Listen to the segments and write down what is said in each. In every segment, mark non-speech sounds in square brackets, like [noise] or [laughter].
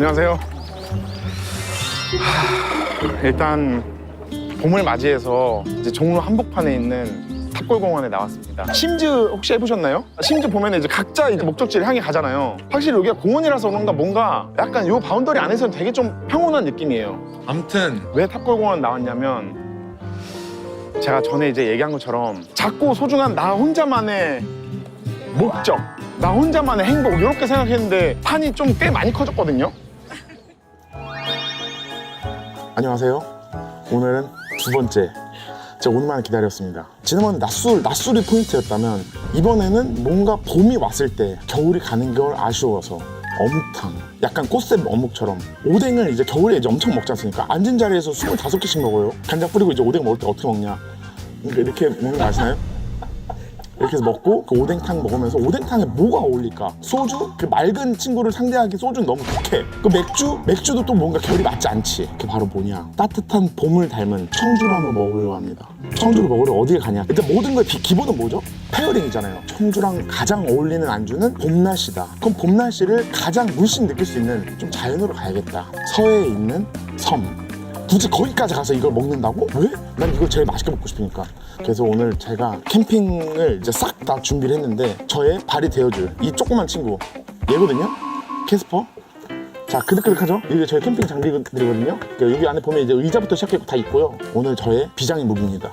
안녕하세요. 하, 일단 봄을 맞이해서 이제 종로 한복판에 있는 탑골공원에 나왔습니다. 심즈 혹시 해보셨나요? 심즈 보면 이제 각자 이제 목적지를 향해 가잖아요. 확실히 여기가 공원이라서 그런가 뭔가 약간 요 바운더리 안에서는 되게 좀 평온한 느낌이에요. 아무튼 왜 탑골공원 나왔냐면 제가 전에 이제 얘기한 것처럼 작고 소중한 나 혼자만의 목적, 나 혼자만의 행복 이렇게 생각했는데 판이 좀 꽤 많이 커졌거든요. 안녕하세요. 오늘은 두 번째. 제가 오늘만 기다렸습니다. 지난번에 낮술, 낮술이 포인트였다면 이번에는 뭔가 봄이 왔을 때 겨울이 가는 걸 아쉬워서 어묵탕, 약간 꽃샘 어묵처럼 오뎅을 이제 겨울에 이제 엄청 먹지 않습니까? 앉은 자리에서 25개씩 먹어요. 간장 뿌리고 이제 오뎅 먹을 때 어떻게 먹냐? 이렇게, 먹는 거 아시나요? 이렇게 해서 먹고 그 오뎅탕 먹으면서 오뎅탕에 뭐가 어울릴까? 소주? 그 맑은 친구를 상대하기 소주는 너무 독해. 그 맥주? 맥주도 또 뭔가 결이 맞지 않지. 그게 바로 뭐냐? 따뜻한 봄을 닮은 청주를 한번 먹으려고 합니다. 청주를 먹으러 어디에 가냐? 일단 모든 거의 기- 기본은 뭐죠? 페어링이잖아요. 청주랑 가장 어울리는 안주는 봄날씨다. 그럼 봄날씨를 가장 물씬 느낄 수 있는 좀 자연으로 가야겠다. 서해에 있는 섬. 굳이 거기까지 가서 이걸 먹는다고? 왜? 난 이걸 제일 맛있게 먹고 싶으니까. 그래서 오늘 제가 캠핑을 이제 싹 다 준비를 했는데 저의 발이 되어줄 이 조그만 친구 얘거든요. 캐스퍼. 자, 그득그득하죠? 이게 저희 캠핑 장비들이거든요. 그러니까 여기 안에 보면 이제 의자부터 시작해서 다 있고요. 오늘 저의 비장의 무기입니다.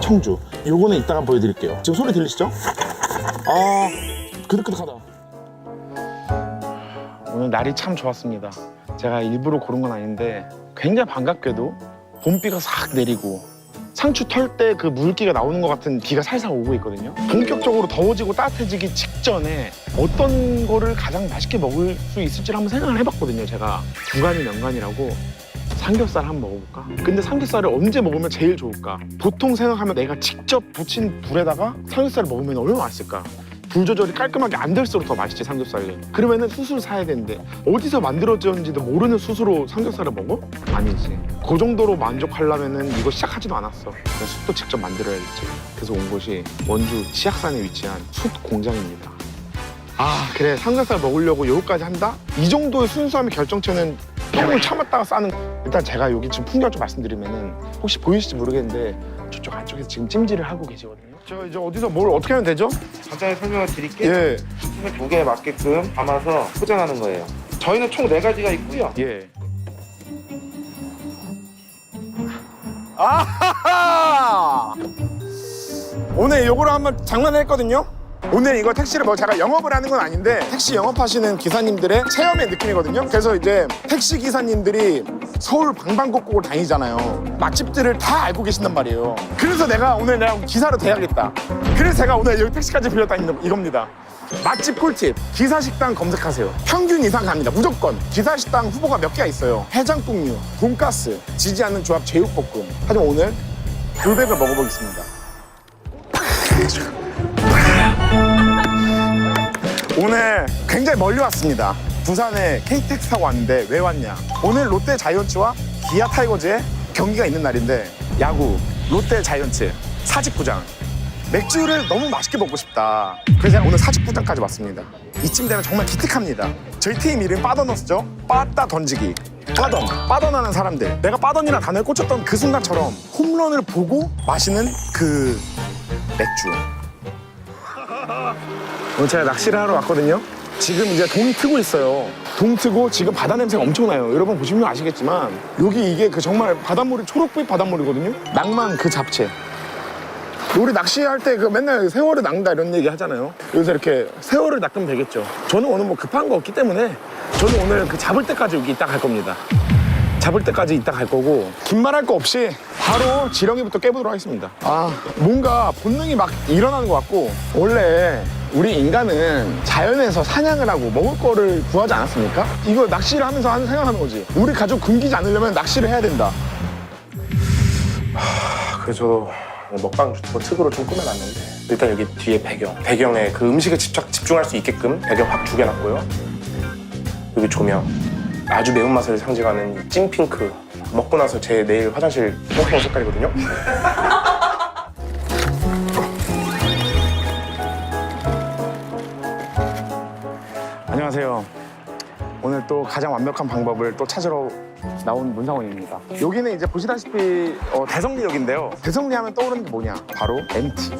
청주. 요거는 이따가 보여드릴게요. 지금 소리 들리시죠? 아, 그득그득하다. 오늘 날이 참 좋았습니다. 제가 일부러 고른 건 아닌데 굉장히 반갑게도 봄비가 싹 내리고 상추 털 때 그 물기가 나오는 것 같은 비가 살살 오고 있거든요. 본격적으로 더워지고 따뜻해지기 직전에 어떤 거를 가장 맛있게 먹을 수 있을지를 한번 생각을 해봤거든요. 제가 두간이 명간이라고 삼겹살 한번 먹어볼까? 근데 삼겹살을 언제 먹으면 제일 좋을까? 보통 생각하면 내가 직접 붙인 불에다가 삼겹살을 먹으면 얼마나 맛있을까? 불 조절이 깔끔하게 안 될수록 더 맛있지 삼겹살이. 그러면은 수수를 사야 되는데 어디서 만들어졌는지도 모르는 수수로 삼겹살을 먹어? 아니지. 그 정도로 만족하려면은 이거 시작하지도 않았어. 그래서 숯도 직접 만들어야겠지. 그래서 온 곳이 원주 치악산에 위치한 숯 공장입니다. 아 그래. 삼겹살 먹으려고 여기까지 한다? 이 정도의 순수함의 결정체는 똥을 참았다가 싸는 일단 제가 여기 지금 풍경 좀 말씀드리면은 혹시 보이실지 모르겠는데 저쪽 안쪽에서 지금 찜질을 하고 계시거든요 저 이제 어디서 뭘 어떻게 하면 되죠? 간단히 설명을 드릴게요. 예. 수분 무게에 맞게끔 담아서 포장하는 거예요. 저희는 총 네 가지가 있고요. 예. 아하하! 오늘 요거로 한번 장난을 했거든요. 오늘 이거 택시를 뭐 제가 영업을 하는 건 아닌데 택시 영업하시는 기사님들의 체험의 느낌이거든요. 그래서 이제 택시 기사님들이 서울 방방곡곡을 다니잖아요. 맛집들을 다 알고 계신단 말이에요. 그래서 내가 오늘 내가 기사로 돼야겠다. 그래서 제가 오늘 여기 택시까지 빌렸다는 이겁니다. 맛집 꿀팁 기사 식당 검색하세요 평균 이상 갑니다 무조건 기사 식당 후보가 몇 개가 있어요 해장국류 돈가스 지지 않는 조합 제육볶음 하지만 오늘 불백을 먹어보겠습니다 오늘 굉장히 멀리 왔습니다 부산에 KTX 타고 왔는데 왜 왔냐 오늘 롯데 자이언츠와 기아 타이거즈의 경기가 있는 날인데 야구 롯데 자이언츠 사직구장 맥주를 너무 맛있게 먹고 싶다. 그래서 제가 오늘 사직구장까지 왔습니다. 이쯤 되면 정말 기특합니다. 저희 팀 이름 빠더너스죠? 빠따 던지기. 빠던, 빠던하는 사람들. 내가 빠던이라는 단어에 꽂혔던 그 순간처럼 홈런을 보고 마시는 그 맥주. 오늘 제가 낚시를 하러 왔거든요. 지금 이제 동이 트고 있어요. 동 트고 지금 바다 냄새가 엄청나요. 여러분 보시면 아시겠지만 여기 이게 그 정말 바닷물이 초록빛 바닷물이거든요. 낭만 그 잡채. 우리 낚시할 때 그 맨날 세월을 낚는다 이런 얘기 하잖아요. 여기서 이렇게 세월을 낚으면 되겠죠. 저는 오늘 뭐 급한 거 없기 때문에 저는 오늘 그 잡을 때까지 여기 있다 갈 겁니다. 잡을 때까지 있다 갈 거고 긴 말할 거 없이 바로 지렁이부터 깨보도록 하겠습니다. 아 뭔가 본능이 막 일어나는 것 같고 원래 우리 인간은 자연에서 사냥을 하고 먹을 거를 구하지 않았습니까? 이거 낚시를 하면서 하는 생각하는 거지. 우리 가족 굶기지 않으려면 낚시를 해야 된다. 그래서 먹방 유튜버 특으로 좀 꾸며놨는데 일단 여기 뒤에 배경 배경에 그 음식에 집착, 집중할 수 있게끔 배경 확 죽여놨고요 여기 조명 아주 매운맛을 상징하는 이 찐핑크 먹고 나서 제 내일 화장실 똥똥 색깔이거든요 안녕하세요 오늘 또 가장 완벽한 방법을 또 찾으러 나온 문상원입니다. 여기는 이제 보시다시피 어, 대성리역인데요. 대성리 하면 떠오르는 게 뭐냐? 바로 MT.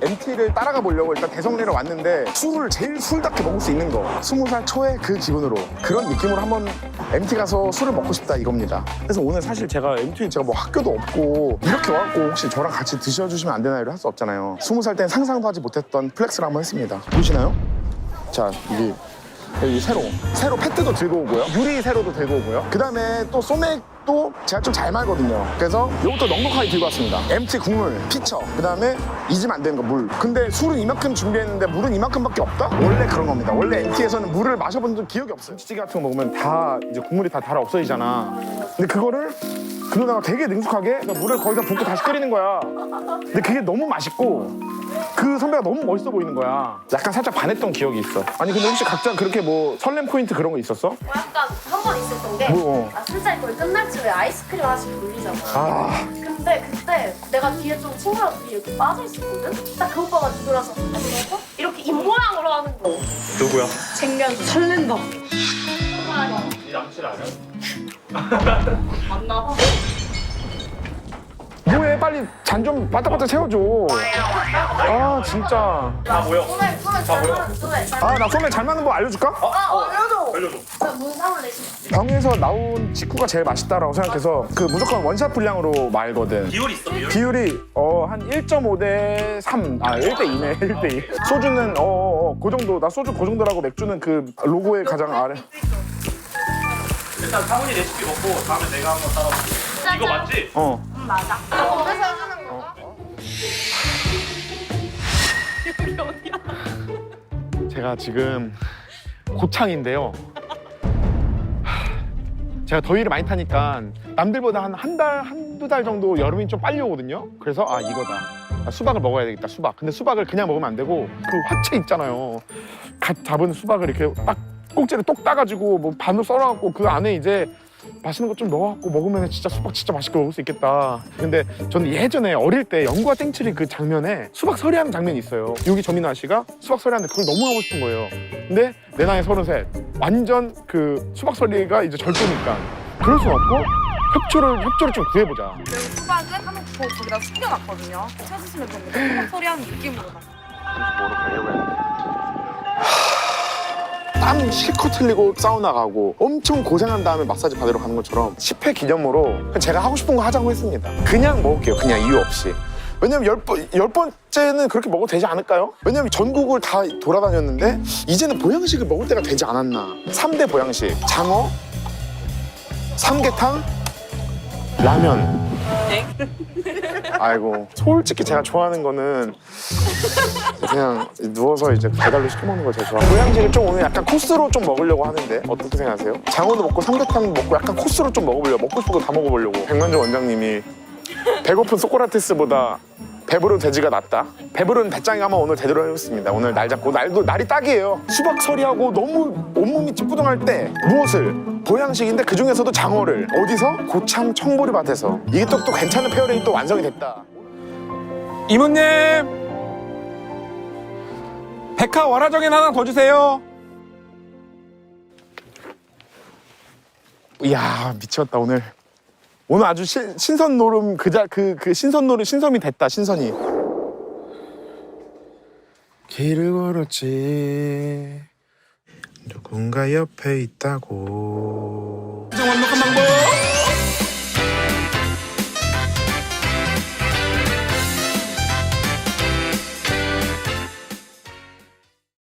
MT를 따라가 보려고 일단 대성리를 왔는데 술을 제일 술답게 먹을 수 있는 거. 스무 살 초에 그 기분으로 그런 느낌으로 한번 MT 가서 술을 먹고 싶다 이겁니다. 그래서 오늘 사실 제가 MT 제가 뭐 학교도 없고 이렇게 와갖고 혹시 저랑 같이 드셔주시면 안 되나요? 할 수 없잖아요. 스무 살 땐 상상도 하지 못했던 플렉스를 한번 했습니다. 보이시나요? 자, 여기 여기 세로. 세로 패트도 들고 오고요. 유리 세로도 들고 오고요. 그 다음에 또 소맥도 제가 좀 잘 말거든요. 그래서 이것도 넉넉하게 들고 왔습니다. MT 국물 피처. 그 다음에 잊으면 안 되는 거 물. 근데 술은 이만큼 준비했는데 물은 이만큼밖에 없다? 원래 그런 겁니다. 원래 MT에서는 물을 마셔본 적 기억이 없어요. 찌개 같은 거 먹으면 다 이제 국물이 다 달아 없어지잖아. 근데 그거를 그 누나가 되게 능숙하게 물을 거기다 붓고 다시 끓이는 거야 근데 그게 너무 맛있고 그 선배가 너무 멋있어 보이는 거야. 약간 살짝 반했던 기억이 있어. 아니 근데 혹시 각자 그렇게 뭐 설렘 포인트 그런 거 있었어? 뭐 약간 한 번 있었던 게 뭐? 아, 술자리 거의 끝날 쯤에 아이스크림 하나씩 돌리잖아 아 근데 그때 내가 뒤에 좀 친구랑 둘이 이렇게 빠져 있었거든? 딱 그 오빠가 뒤돌아서 안녕하세요? 이렇게 입 모양으로 하는 거 누구야? 쟁년 설렌다 [laughs] 뭐해 빨리 잔 좀 바짝바짝 채워줘. 아 진짜. 소맥 소맥 잘 맞는 소맥 잘아나 소매 잘 맞는 법 알려줄까? 아, 알려줘 알려줘 그 문상을 내시 병에서 나온 직구가 제일 맛있다라고 생각해서 그 무조건 원샷 분량으로 말거든. 비율 있어 비율? 비율이 어 한 1.5 대 3, 아 1대 2네 1대 2. 소주는 어그 정도. 나 소주 그 정도라고 맥주는 그 로고의 가장 아래. 일단 상훈이 레시피 먹고 다음에 내가 한번 따라볼게 이거 맞지? 어. 음, 맞아 아, 그래서 해주는 거가? 제가 지금 고창인데요. 하, 제가 더위를 많이 타니까 남들보다 한 한 달, 한두 달 정도 여름이 좀 빨리 오거든요. 그래서 아, 이거다. 아, 수박을 먹어야 되겠다, 수박. 근데 수박을 그냥 먹으면 안 되고 그 화채 있잖아요. 갓 잡은 수박을 이렇게 딱 꼭지를 똑 따가지고 뭐 반으로 썰어갖고 그 안에 이제 맛있는 거좀 넣어갖고 먹으면 진짜 수박 진짜 맛있게 먹을 수 있겠다. 근데 저는 예전에 어릴 때 영구와 땡칠이 그 장면에 수박 서리하는 장면이 있어요. 여기 정민아 씨가 수박 서리하는데 그걸 너무 하고 싶은 거예요. 근데 내 나이 서른셋 완전 그 수박 서리가 이제 절도니까 그럴 수 없고 협조를 협조를 좀 구해보자. 그리고 수박은 한번 거, 거기다 숨겨놨거든요. 찾으시면 됩니다. 수박 소리하는 느낌으로. 땀 실컷 흘리고 사우나 가고 엄청 고생한 다음에 마사지 받으러 가는 것처럼 10회 기념으로 제가 하고 싶은 거 하자고 했습니다. 그냥 먹을게요. 그냥 이유 없이. 왜냐면 열, 번, 열 번째는 그렇게 먹어도 되지 않을까요? 왜냐면 전국을 다 돌아다녔는데 이제는 보양식을 먹을 때가 되지 않았나. 3대 보양식. 장어, 삼계탕, 라면. 아이고 솔직히 제가 좋아하는 거는 그냥 누워서 이제 배달로 시켜 먹는 걸 제일 좋아해요. 고양지를 좀 오늘 약간 코스로 좀 먹으려고 하는데 어떻게 생각하세요? 장어도 먹고 삼계탕도 먹고 약간 코스로 좀 먹어보려고 먹고 싶은 거 다 먹어보려고. 백만조 원장님이 배고픈 소크라테스보다 배부른 돼지가 낫다. 배부른 배짱이 한번 오늘 제대로 해봤습니다. 오늘 날 잡고 날도 날이 딱이에요. 수박 서리하고 너무 온몸이 찌뿌둥할 때 무엇을 보양식인데 그 중에서도 장어를 어디서? 고창 청보리밭에서. 이게 또, 또 괜찮은 페어링이 또 완성이 됐다. 이모님! 백화 월화정엔 하나 더 주세요. 이야 미쳤다 오늘. 오늘 아주 신, 신선 노름 그자 그, 그 신선 노름 신선이 됐다 신선이. 길을 걸었지 누군가 옆에 있다고. 완벽한 방법